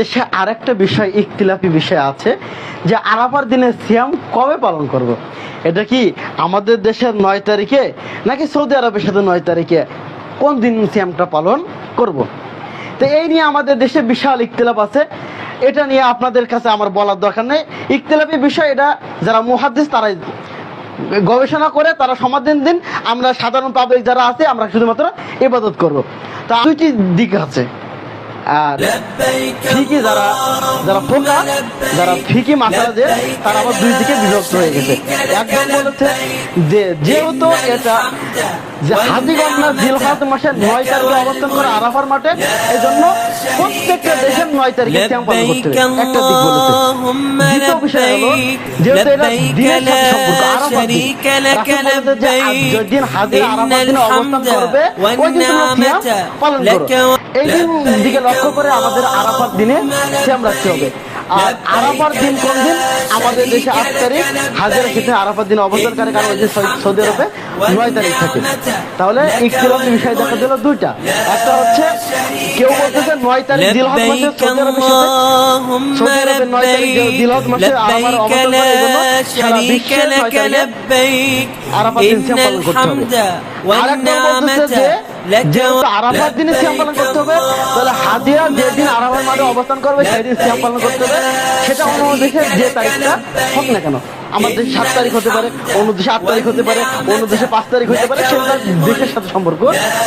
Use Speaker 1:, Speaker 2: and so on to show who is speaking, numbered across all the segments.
Speaker 1: দেশে আরেকটা বিষয়, ইখতিলাফি বিষয় আছে যে আরাফার দিনে সিয়াম কবে পালন করব। এটা কি আমাদের দেশের নয় তারিখে নাকি সৌদি আরবের সাথে নয় তারিখে? কোন দিন সিয়ামটা পালন করব। তো এই নিয়ে আমাদের দেশে বিশাল ইখতিলাফ আছে। এটা নিয়ে আপনাদের কাছে আমার বলার দরকার নেই। ইখতিলাফি বিষয় এটা যারা মুহাদ্দিস তারাই গবেষণা করে, তারা সমাধান দিন। আমরা সাধারণ পাবলিক যারা আছে, আমরা শুধুমাত্র ইবাদত করব। তা দুইটি দিক আছে। আর ফিকি যারা যারা ফোকা, যারা ফিকি মাসালা তারা আবার দুই দিকে বিভক্ত হয়ে গেছে। একদম বলেছে যে, যেহেতু এটা যে হাজিগঞ্জ না জিলহাজ মাসের নয় তারিখে অবস্থান করে আরাফার মাঠে এই জন্য প্রত্যেকটা দেশের নয় তারিখে শ্যাম পালন করতে একটা দিক বলেছে। দ্বিতীয় বিষয় হলো, যেহেতু এটা দিনের সাথে সম্পর্ক, আরাফার দিন যেদিন হাজির আরাফার দিনে অবস্থান করবে, ওই দিন তোমরা সিয়াম পালন করো। এই দিন দিকে লক্ষ্য করে আমাদের আরাফার দিনে সিয়াম রাখতে হবে। আর আরাফার দিন কোন দিন? আমাদের দেশে আট তারিখ হাজার ক্ষেত্রে আরাফার দিন অবস্থান করে কারণ যে সৌদি আরবে নয় তারিখ থাকে। তাহলে ইকতিলাফ বিষয় দেখা দিল দুইটা। একটা হচ্ছে কেউ বলতেছে নয় তারিখ দিলহজ মাসে সৌদি আরবের সাথে সৌদি আরবের নয় তারিখ দিলহজ মাসে আরাফার অবস্থান করে এই জন্য সারা বিশ্বের নয় তারিখে আরাফাত দিন সিয়াম পালন করতে হবে। আরেকটা বলতেছে যে যেহেতু আরাফাত দিনে সিয়াম পালন করতে হবে তাহলে হাজিরা যেদিন আরাফার মাঠে অবস্থান করবে সেদিন সিয়াম পালন করতে হবে। সেটা অন্য দেশের যে তারিখটা হোক না কেন আমার দেশে সাত তারিখ হতে পারে অন্য দেশে আট তারিখ হতে পারে অন্য দেশে পাঁচ তারিখ হতে পারে সেটা দেশের সাথে সম্পর্ক।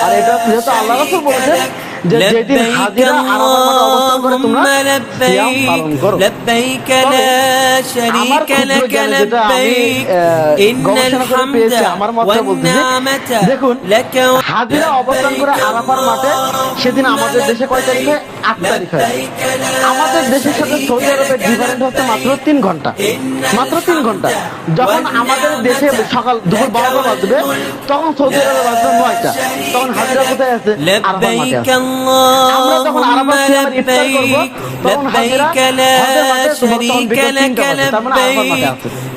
Speaker 1: আর এটা যেহেতু আল্লাহ রাসূল বলেছেন হাজিরা অবস্থান আমার মাঠে সেদিন আমাদের দেশে আমাদের দেশের সাথে সৌদি আরবের হচ্ছে মাত্র তিন ঘণ্টা। মাত্র তিন ঘণ্টা। যখন আমাদের দেশে সকাল দুপুর বারোটা বাজবে তখন সৌদি আরবে বাজবে নয়টা। তখন হাজিরা কোথায় আছে?
Speaker 2: اللهم لبيك لبيك لا شريك لك لبيك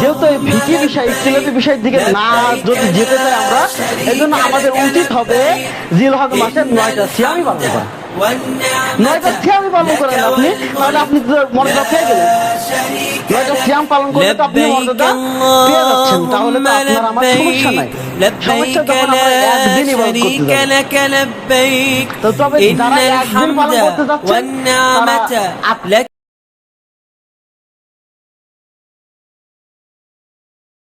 Speaker 1: যেহেতু বিষয় বিষয়ের দিকে না যদি এজন্য আমাদের উচিত হবে জিলহজ মাসের নয়টা সিয়ামি পালন করা। নয়টা সিয়ামি পালন করেন আপনি তাহলে আপনি মনে পেয়ে গেলেন। নয়টা সিয়াম পালন করলে তো আপনি মর্যাদা পেয়ে যাচ্ছেন তাহলে তো আপনার আমার সমস্যা নাই সমস্যা যখন আমরা একদিন ইবাদত করতে
Speaker 2: যাই
Speaker 1: তো তবে যারা একদিন পালন করতে যাচ্ছেন তারা